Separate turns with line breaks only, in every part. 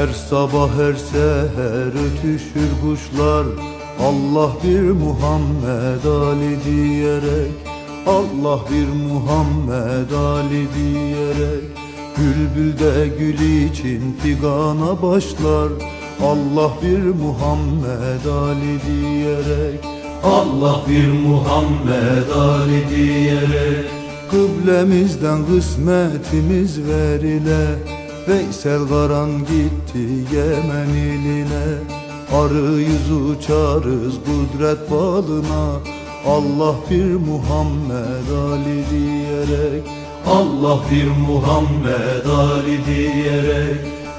Her sabah her seher ötüşür kuşlar. Allah bir Muhammed Ali diyerek Allah bir Muhammed Ali diyerek. Bülbül de gül için figana başlar. Allah bir Muhammed Ali diyerek Allah bir Muhammed Ali diyerek. Kıblemizden kısmetimiz verile Veysel Karan gitti Yemen iline. Arıyız uçarız kudret balına. Allah bir Muhammed Ali diyerek Allah bir Muhammed Ali diyerek.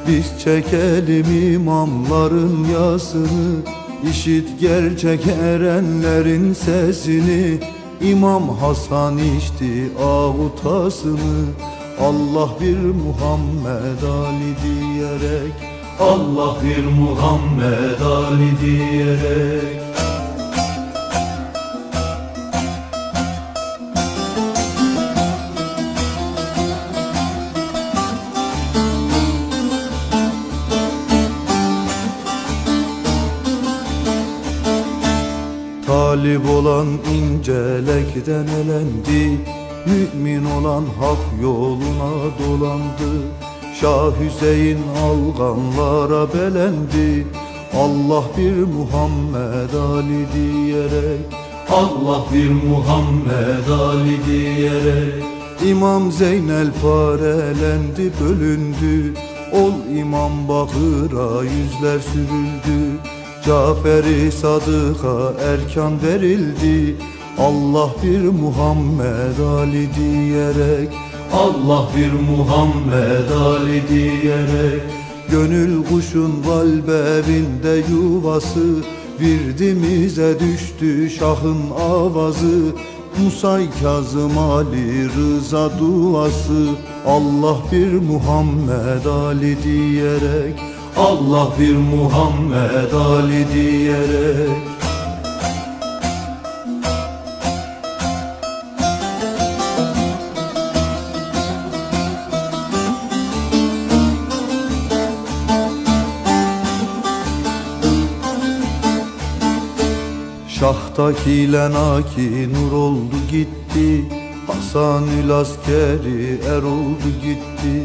Biz çekelim imamların yasını İşit gerçek erenlerin sesini. İmam Hasan içti avutasını Allah bir Muhammed Ali diyerek Allah bir Muhammed Ali diyerek. Talip olan incelekten elendi Mümin olan hak yoluna dolandı. Şah Hüseyin alganlara belendi. Allah bir Muhammed Ali diyerek Allah bir Muhammed Ali diyerek. İmam Zeynel parelendi bölündü. Ol imam bakıra yüzler sürüldü. Cafer-i Sadık'a erkan verildi Allah bir Muhammed Ali diyerek Allah bir Muhammed Ali diyerek Gönül kuşun valbevinde yuvası Virdimize düştü şahın avazı Musay Kazım Ali Rıza duası Allah bir Muhammed Ali diyerek Allah bir Muhammed Ali diyerek Şahtaki lenaki nur oldu gitti. Hasanül askeri er oldu gitti.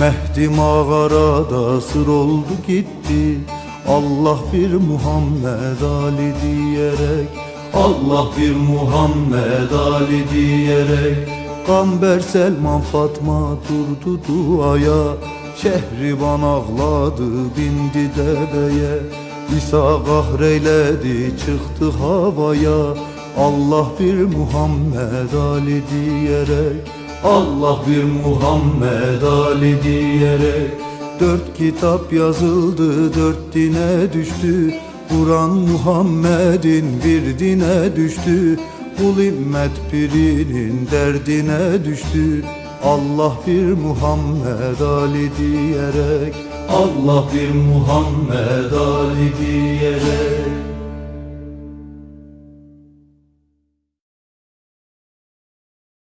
Mehdi mağarada sır oldu gitti. Allah bir Muhammed Ali diyerek Allah bir Muhammed Ali diyerek. Gamber Selman Fatma durdu duaya Şehriban ağladı bindi deveye İsa kahreyledi çıktı havaya. Allah bir Muhammed Ali diyerek Allah bir Muhammed Ali diyerek. Dört kitap yazıldı dört dine düştü. Kur'an Muhammed'in bir dine düştü. Kul immet pirinin derdine düştü. Allah bir Muhammed Ali diyerek Allah bir Muhammed Ali diyerek